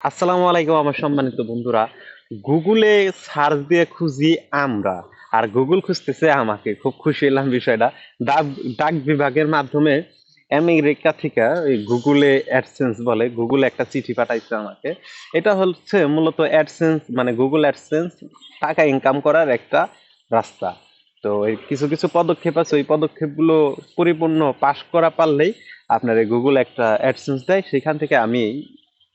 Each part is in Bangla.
আসসালামু আলাইকুম, আমার সম্মানিত বন্ধুরা। গুগলে সার্চ দিয়ে খুঁজি আমরা, আর গুগল খুঁজতেছে আমাকে। খুব খুশি হলাম বিষয়টা। ডাক ডাক বিভাগের মাধ্যমে আমেরিকা থেকে ওই গুগলে অ্যাডসেন্স বলে, গুগল একটা চিঠি পাঠাইছে আমাকে। এটা হচ্ছে মূলত অ্যাডসেন্স মানে গুগল অ্যাডসেন্স টাকা ইনকাম করার একটা রাস্তা। তো কিছু কিছু পদক্ষেপ আছে, ওই পদক্ষেপগুলো পরিপূর্ণ পাশ করা পারলেই আপনার গুগল একটা অ্যাডসেন্স দেয়। সেখান থেকে আমি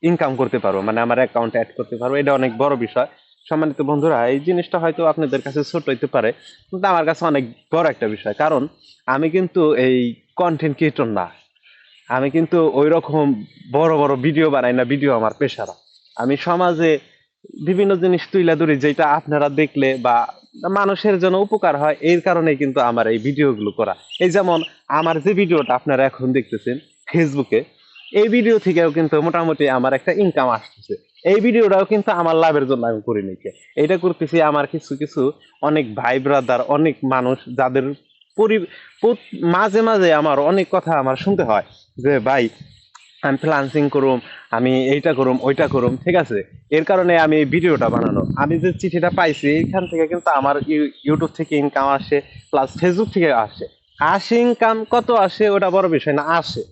ইনকাম করতে পারব মানে আমার অ্যাকাউন্টে অ্যাড করতে পারব এটা অনেক বড় বিষয়। সম্মানিত বন্ধুরা, এই জিনিসটা হয়তো আপনাদের কাছে ছোট হইতে পারে, কিন্তু আমার কাছে অনেক বড় একটা বিষয়। কারণ আমি কিন্তু এই কন্টেন্ট ক্রিয়েটর না। আমি কিন্তু ওই রকম বড় বড় ভিডিও বানাই না ভিডিও আমার পেশারা। আমি সমাজে বিভিন্ন জিনিস তুলে ধরি, যেটা আপনারা দেখলে বা মানুষের জন্য উপকার হয়, এর কারণে কিন্তু আমার এই ভিডিওগুলো করা। এই যেমন, আমার যে ভিডিওটা আপনারা এখন দেখতেছেন ফেসবুকে এই ভিডিও থেকেও কিন্তু মোটামুটি আমার একটা ইনকাম আসতেছে। এই ভিডিওটাও কিন্তু আমার লাভের জন্য আমি করি নাকি এটা করতেছি আমার কিছু কিছু অনেক ভাই ব্রাদার অনেক মানুষ যাদের পরি মাঝে মাঝে আমার অনেক কথা আমার শুনতে হয় যে, ভাই, আমি ফ্লান্সিং করুম, আমি এইটা করুম, ওইটা করুম, ঠিক আছে? এর কারণে আমি এই ভিডিওটা বানানো। আমি যে চিঠিটা পাইছি, এইখান থেকে কিন্তু আমার ইউটিউব থেকে ইনকাম আসে প্লাস ফেসবুক থেকে আসে। আসে ইনকাম কত আসে, ওটা বড় বিষয় না, আসে।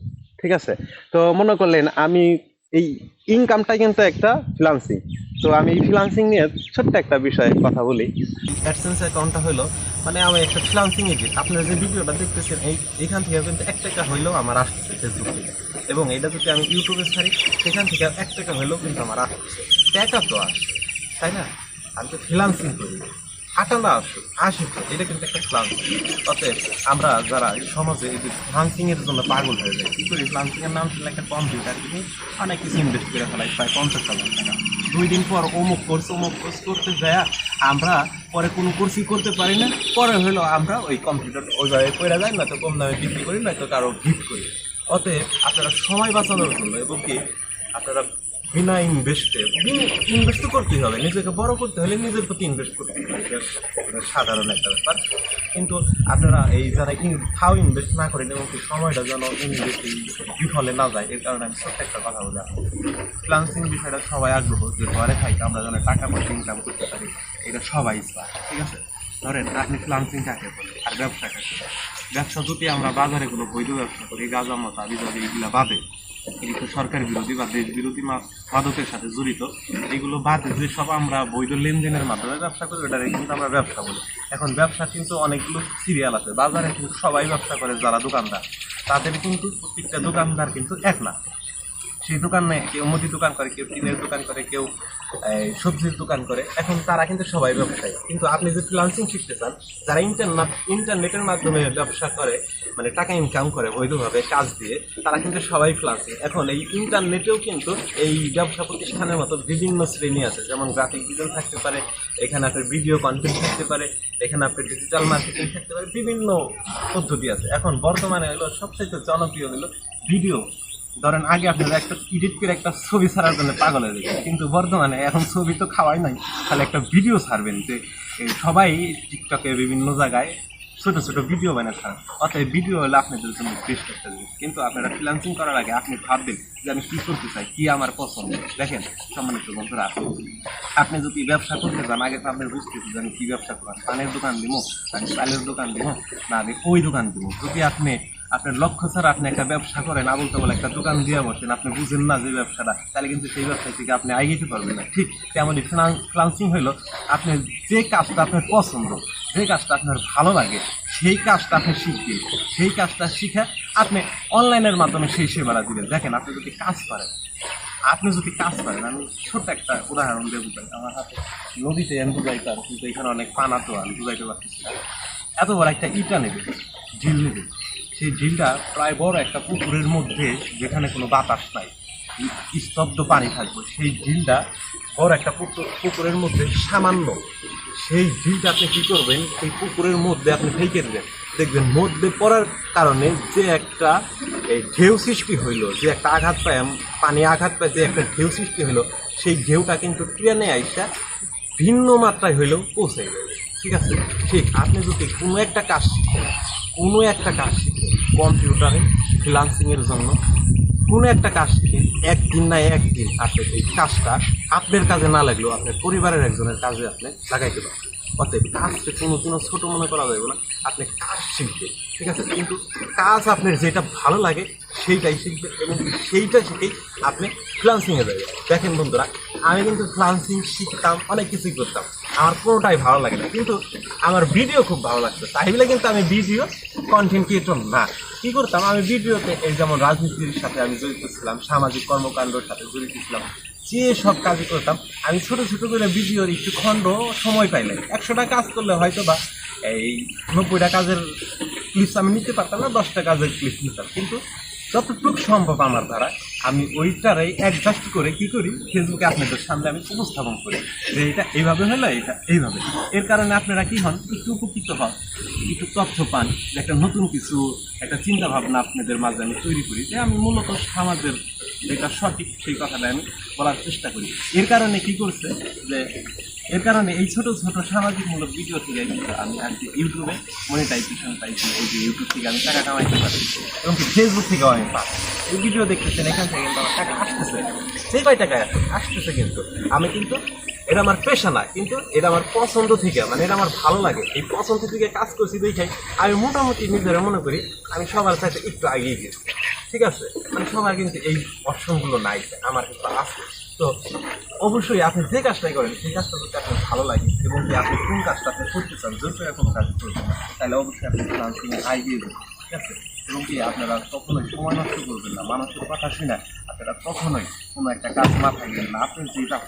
ঠিক আছে? তো মনে করলেন আমি এই ইনকামটা কিন্তু একটা ফ্রিলান্সিং তো আমি এই ফ্রিলান্সিং নিয়ে ছোট্ট একটা বিষয়ে কথা বলি। অ্যাডসেন্স অ্যাকাউন্টটা হলো মানে আমি একটা ফ্রিলান্সিং এজেন্ট আপনারা যে ভিডিওটা দেখতেছেন, এই এখান থেকে কিন্তু এক টাকা হইলেও আমার আসতেছে ফেসবুক থেকে এবং এটা যদি আমি ইউটিউবে ছাড়ি, সেখান থেকে এক টাকা হইলেও কিন্তু আমার আসতেছে। টাকা তো আসে, তাই না? আমি তো ফ্রিলান্সিং করি। আটা না আসুক আসুক এটা কিন্তু একটা ফ্লান্সিং অতএব আমরা যারা সমাজে এই যে ফ্লান্সিং এর জন্য পাগল হয়ে যায় কি করি? ফ্লান্সিং এর নাম ছিল একটা কম্পিউটার কিনে অনেক কিছু ইনভেস্ট করে ফেলাই, প্রায় পঞ্চাশ হাজার টাকা। দুই দিন পর অমুক কোর্স অমুক কোর্স করতে যায়, আমরা পরে কোনো কোর্সই করতে পারি না। পরে হলো আমরা ওই কম্পিউটার ওই জায়গায় করে যাই না তো কম দামে বিক্রি করি না তো কারও গিফট করি। অতএব আপনারা সময় বাঁচানোর জন্য এবং কি, আপনারা বিনা ইনভেস্টে ইনভেস্ট করতেই হবে। নিজেকে বড় করতে হলে নিজের প্রতি ইনভেস্ট করতে হবে। সাধারণ একটা ব্যাপার। কিন্তু আপনারা এই যারা খাও ইনভেস্ট না করেন এবং সময়টা যেন ইনভেস্ট বিফলে না যায়, এর কারণে আমি ছোট্ট একটা কথা বলি ফ্লান্সিং বিষয়টা সবাই আগ্রহ যে ঘরে থাকি, আমরা যেন টাকা পয়সা ইনকাম করতে পারি, এটা সবাই চায়, ঠিক আছে? ধরেন আপনি ফ্লান্সিং কাকে বলে, আর ব্যবসা কাকে ব্যবসা যদি আমরা বাজারে কোনো বৈধ ব্যবসা করি, গাঁজা, মতা বিজাদি এগুলা বাদে এগুলো সরকার বিরোধী বা দেশ বিরোধী মাদকের সাথে জড়িত, এগুলো বাদ যে সব আমরা বৈধ লেনদেনের মাধ্যমে ব্যবসা করি ওটারে কিন্তু আমরা ব্যবসা বলি। এখন ব্যবসা কিন্তু অনেকগুলো সিরিয়াল আছে, বাজারে কিন্তু সবাই ব্যবসা করে যারা দোকানদার। তাদের কিন্তু প্রত্যেকটা দোকানদার কিন্তু এক না। সেই দোকান দোকানে কেউ মুদি দোকান করে, কেউ টিনের দোকান করে, কেউ সবজির দোকান করে। এখন তারা কিন্তু সবাই ব্যবসায়ী। কিন্তু আপনি যে ফ্রিলান্সিং শিখতে চান, যারা ইন্টারনেট ইন্টারনেটের মাধ্যমে ব্যবসা করে মানে টাকা ইনকাম করে বৈধভাবে কাজ দিয়ে, তারা কিন্তু সবাই ফ্রিলান্সিং এখন এই ইন্টারনেটেও কিন্তু এই ব্যবসা প্রতিষ্ঠানের মতো বিভিন্ন শ্রেণি আছে। যেমন গ্রাফিক ডিজাইন থাকতে পারে, এখানে আপনার ভিডিও কন্টেন্ট থাকতে পারে, এখানে আপনার ডিজিটাল মার্কেটিং থাকতে পারে, বিভিন্ন পদ্ধতি আছে। এখন বর্তমানে হলো সবচেয়ে জনপ্রিয় হলো ভিডিও ধরেন আগে আপনারা একটা এডিট করে একটা ছবি ছাড়ার জন্য পাগল হয়ে যেতেন কিন্তু বর্তমানে এখন ছবি তো খাওয়াই নাই। তাহলে একটা ভিডিও ছাড়বেন যে সবাই টিকটকে বিভিন্ন জায়গায় ছোট ছোট ভিডিও বানিয়ে ছাড়েন। অতএব ভিডিও হলে আপনাদের জন্য বেস্ট একটা জিনিস। কিন্তু আপনারা ফ্রিলান্সিং করার আগে আপনি ভাববেন যে আমি কী করতে চাই, কী আমার পছন্দ। দেখেন, সম্মানিত বন্ধুরা, আপনি যদি ব্যবসা করতে চান আগে তো আপনি বুঝতেছি যে আমি কী ব্যবসা করেন পানের দোকান দিব আমি চালের দোকান দিব না, আমি ওই দোকান দিব যদি আপনি আপনার লক্ষ্য ছাড়া আপনি একটা ব্যবসা করেন, আবল তাবল একটা দোকান দিয়ে বসেন, আপনি বুঝেন না যে ব্যবসাটা, তাহলে কিন্তু সেই ব্যবসা থেকে আপনি আগাইতে পারবেন না। ঠিক তেমনই ফ্লান্সিং হইল, আপনি যে কাজটা আপনার পছন্দ, যে কাজটা আপনার ভালো লাগে, সেই কাজটা আপনি শিখবেন। সেই কাজটা শিখে আপনি অনলাইনের মাধ্যমে সেই সেবাটা দিবেন। দেখেন, আপনি যদি কাজ করেন, আপনি যদি কাজ করেন, আমি ছোট্ট একটা উদাহরণ দিয়ে বুঝাই আমার হাতে নদীতে আমি বুঝাইতাম কিন্তু এখানে অনেক পানা তো আমি বুঝাইতে পারতেছি এত বড় একটা ইটা নেবে ঝিল নেবে। সেই ঝিলটা প্রায় বড় একটা পুকুরের মধ্যে যেখানে কোনো বাতাস নাই, স্তব্ধ পানি থাকবে। সেই ঝিলটা বড় একটা পুকুর পুকুরের মধ্যে সামান্য। সেই ঝিলটা আপনি কী করবেন? সেই পুকুরের মধ্যে আপনি ফেঁকে দেবেন। দেখবেন মধ্যে পড়ার কারণে যে একটা ঢেউ সৃষ্টি হইল, যে একটা আঘাত পায় পানি আঘাত পায়, যে একটা ঢেউ সৃষ্টি হইল, সেই ঢেউটা কিন্তু ট্রেনে আইসা ভিন্ন মাত্রায় হইলেও পৌঁছে ঠিক আছে? ঠিক, আপনি যদি কোনো একটা কাজ কোনো একটা কাজ কম্পিউটারে ফ্রিলান্সিংয়ের জন্য। কোনো একটা কাজকে একদিন না একদিন আপনি এই কাজটা আপনার কাজে না লাগলেও আপনার পরিবারের একজনের কাজে আপনি লাগাইতে পারবেন। অতএব কাজকে কোনো কোনো ছোটো মনে করা যাবে না, আপনি কাজ শিখবেন, ঠিক আছে? কিন্তু কাজ আপনার যেটা ভালো লাগে সেইটাই শিখবে এবং সেইটা শিখেই আপনি ফ্লান্সিংয়ে যাবেন। দেখেন বন্ধুরা, আমি কিন্তু ফ্লান্সিং শিখতাম, অনেক কিছুই করতাম। আমার কোনোটাই ভালো লাগে না। কিন্তু আমার ভিডিও খুব ভালো লাগতো। তাই বলে কিন্তু আমি ভিডিও কন্টেন্ট ক্রিয়েটর না। কি করতাম? আমি ভিডিওতে এই যেমন রাজনীতির সাথে আমি জড়িত ছিলাম, সামাজিক কর্মকাণ্ডের সাথে জড়িত ছিলাম, যে সব কাজই করতাম, আমি ছোট ছোট করে ভিডিওর একটু খণ্ড সময় পাইলাম একশোটা কাজ করলে হয়তো বা এই নব্বইটা কাজের ক্লিপস আমি নিতে পারতাম না, দশটা কাজের ক্লিপস নিতাম। কিন্তু যতটুকু সম্ভব আমার দ্বারা আমি ওইটারাই অ্যাডজাস্ট করে কি করি? ফেসবুকে আপনাদের সামনে আমি উপস্থাপন করি। যে এটা এইভাবে হলো, এটা এইভাবে। এর কারণে আপনারা কি হন? একটু উপকৃত হন। একটু তথ্য পান। একটা নতুন কিছু, একটা চিন্তা ভাবনা আপনাদের মাঝে আমি তৈরি করি। যে আমি মূলত সমাজের যেটা সঠিক সেই কথাটা আমি বলার চেষ্টা করি। এর কারণে কি করছে? যে এর কারণে এই ছোট ছোট সামাজিকমূলক ভিডিও থেকে আমি আজকে ইউটিউবে মনিটাইজেশন পাইছি এই যে ইউটিউব থেকে আমি টাকা কামাইতে পারি এবং ফেসবুক থেকেও আমি পাই এই ভিডিও দেখতেছেন, এখান থেকে কিন্তু আমার টাকা আসতেছে। যে কয় টাকা আসে আসতেছে কিন্তু। আমি কিন্তু, এটা আমার পেশা না, কিন্তু এটা আমার পছন্দ থেকে মানে এটা আমার ভালো লাগে। এই পছন্দ থেকে কাজ করছি দেখে আমি মোটামুটি নিজেরা মনে করি, আমি সবার সাথে একটু এগিয়ে গেছি। ঠিক আছে? মানে সবার কিন্তু এই অপশনগুলো নাই, আমার কিন্তু আছে। তো অবশ্যই আপনি যে কাজটাই করেন, সেই কাজটা যদি আপনার ভালো লাগে, এবং যে আপনি কোন কাজটা আপনি করতে চান জোরপে কোনো কাজ করবেন তাহলে অবশ্যই আপনি এগিয়ে যাবেন ঠিক আছে? কি আপনারা কখনোই সময় নষ্ট করবেন না, মানুষের কথা শুনে আপনারা কখনোই কোনো একটা কাজ মাথায় নেবেন না। আপনার যেটা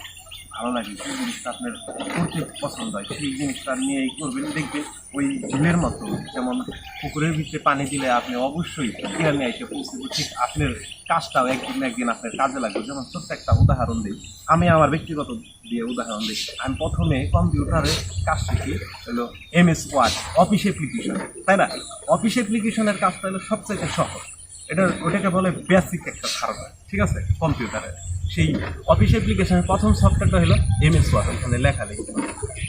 ভালো লাগে সেই জিনিসটা আপনার করতে পছন্দ হয়, সেই জিনিসটা নিয়েই করবেন। দেখবেন ওই ঝিলের মতো, যেমন পুকুরের ভিতরে পানি দিলে আপনি অবশ্যই কিরানে এসে পৌঁছবে, ঠিক আপনার কাজটাও একদিন একদিন আপনার কাজে লাগবে। যেমন ছোট্ট একটা উদাহরণ দিই। আমি আমার ব্যক্তিগত দিয়ে উদাহরণ দিই। আমি প্রথমে কম্পিউটারে কাজ শিখি, হলো M S word office application তাই না? অফিস অ্যাপ্লিকেশনের কাজটা হলো সবচাইতে সহজ। এটা ওটাকে বলে বেসিক একটা ধারণা। ঠিক আছে? কম্পিউটারে। সেই অফিস অ্যাপ্লিকেশনের প্রথম সফটওয়্যারটা হলো এম এস ওয়ার্ড ওখানে লেখা হবে।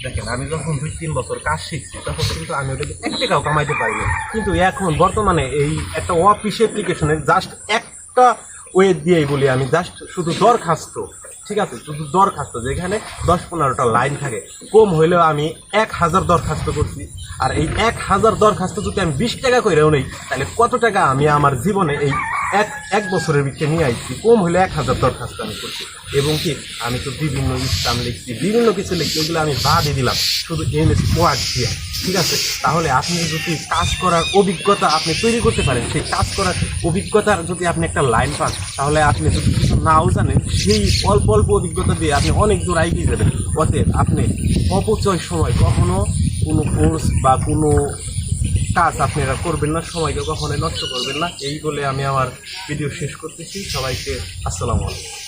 দেখেন, আমি যখন দুই তিন বছর কাজ শিখছি, তখন কিন্তু আমি ওটাকে এক টাকাও কামাইতে পারিনি। কিন্তু এখন বর্তমানে এই একটা অফিস অ্যাপ্লিকেশনের জাস্ট একটা ওয়ে দিয়েই বলি আমি জাস্ট শুধু দরখাস্ত, ঠিক আছে? শুধু দরখাস্ত, যেখানে দশ পনেরোটা লাইন থাকে। কম হইলেও আমি এক হাজার দরখাস্ত করছি। আর এই এক হাজার দরখাস্ত যদি আমি বিশ টাকা করেও নেই, তাহলে কত টাকা আমি আমার জীবনে এই এক এক বছরের ভিতরে নিয়ে আইছি। কম হলে এক হাজার দরখাস্ত আমি করছি। এবং কি, আমি তো বিভিন্ন ইসলাম লিখছি, বিভিন্ন কিছু লিখছি, ওগুলো আমি বাদই দিলাম। শুধু এম এস ওয়ার্ড দিয়ে। ঠিক আছে? তাহলে আপনি যদি কাজ করার অভিজ্ঞতা আপনি তৈরি করতে পারেন, সেই কাজ করার অভিজ্ঞতার যদি আপনি একটা লাইন পান, তাহলে আপনি যদি কিছু নাও জানেন, সেই অল্প অল্প অভিজ্ঞতা দিয়ে আপনি অনেক দূর এগিয়ে যাবেন। অতএব আপনি অপচয় সময় কখনো কোনো কোর্স বা কোনো কাজ আপনারা করবেন না, সময়কে কখনোই নষ্ট করবেন না। এই বলে আমি আমার ভিডিও শেষ করতেছি। সবাইকে আসসালামু আলাইকুম।